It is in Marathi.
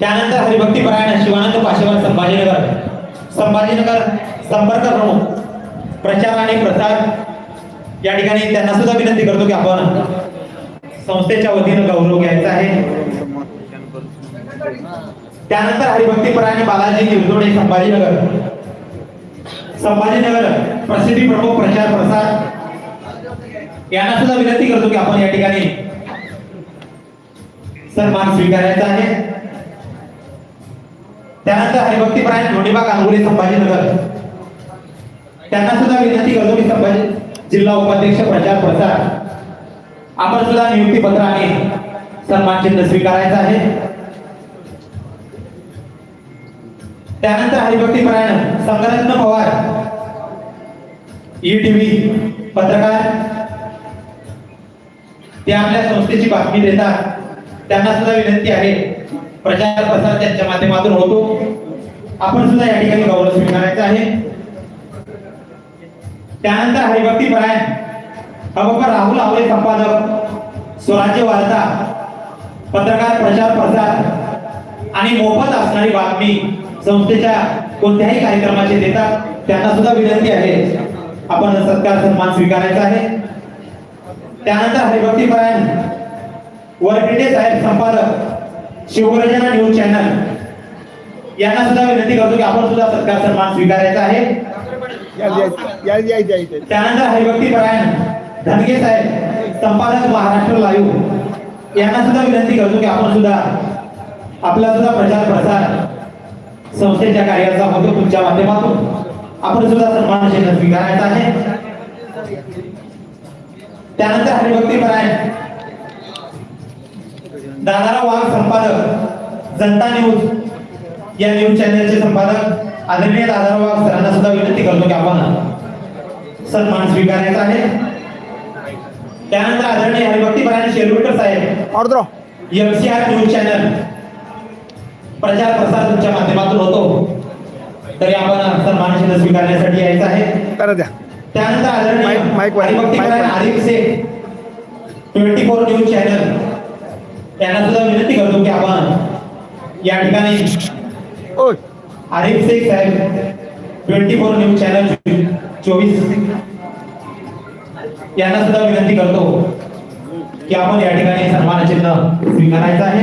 त्यानंतर हरिभक्तीपरायण शिवानंद पाशेवार संभाजीनगर. संभाजीनगर संपर्क प्रमुख. प्रचार आणि प्रसार या ठिकाणी त्यांना सुद्धा विनंती करतो की आपण संस्थेच्या वतीनं गौरव घ्यायचा आहे. त्यानंतर हरिभक्ती परायण बालाजी निवडोडे संभाजीनगर. संभाजीनगर प्रसिद्धी प्रमुख प्रचार प्रसार. यांना सुद्धा विनंती करतो की आपण या ठिकाणी सन्मान स्वीकारायचा आहे. त्यानंतर हरिभक्तीपरायण धोंडीबा गांगुली संभाजीनगर त्यांना सुद्धा विनंती करतो मी संभाजी जिल्हा उपाध्यक्ष प्रचार प्रसार. आपण सुद्धा नियुक्ती पत्राने सन्मान चिन्ह स्वीकारायचं आहे. त्यानंतर हरिभक्तीपरायण संगरत्न पवार ई टीव्ही पत्रकार. ते आपल्या संस्थेची बातमी देतात. त्यांना सुद्धा विनंती आहे. प्रचार प्रसार त्यांच्या माध्यमातून होतो. आपण सुद्धा या ठिकाणी गौरव स्वीकारायचा आहे. त्यानंतर हरिभक्तीपरायण अबोकर राहुल आवळे संपादक स्वराज्य वार्ता पत्रकार प्रचार प्रसार आणि मोफत असणारी बातमी संस्थेच्या कोणत्याही कार्यक्रमाचे देतात त्यांना सुद्धा विनंती आहे. आपण सत्कार सन्मान स्वीकारायचा आहे. त्यानंतर हरिभक्तीपरायण वरखेडे साहेब संपादक शिवगर्जना न्यूज चॅनल. यांना सुद्धा विनंती करतो की आपण सुद्धा सत्कार सन्मान स्वीकारायचा आहे. त्यानंतर हरिभक्तीपरायण धनगे साहेब संपादक महाराष्ट्र लाईव्ह. यांना सुद्धा विनंती करतो की आपण सुद्धा आपला सुद्धा प्रचार प्रसार संस्थेच्या कार्याचा होतो तुमच्या माध्यमातून. आपण सुद्धा सन्मान स्वीकारायचा आहे. त्यानंतर हरिभक्तीपरायण दादाराव वाघ संपादक जनता न्यूज. या न्यूज चॅनलचे संपादक आदरणीय दादाराव वाघ सरांना सुद्धा विनंती करतो की आपण सन्मान स्वीकारायचा आहे. त्यानंतर आदरणीय हरिभक्तीपरायण शेलुटकर साहेब एमसीआर न्यूज चॅनल प्रचार प्रसार तुमच्या माध्यमातून होतो. तरी आपण सन्मान चिन्ह स्वीकारण्यासाठी यायचं आहे. करा द्या. त्यानंतर आदरणीय माईक वाढ. Arif Shaikh twenty four news channel. यांना सुद्धा विनंती करतो की आपण या ठिकाणी आरिफ शेख साहेब ट्वेंटी फोर न्यूज चॅनल चोवीस यांना सुद्धा विनंती करतो की आपण या ठिकाणी सन्मान चिन्ह स्वीकारायचं आहे.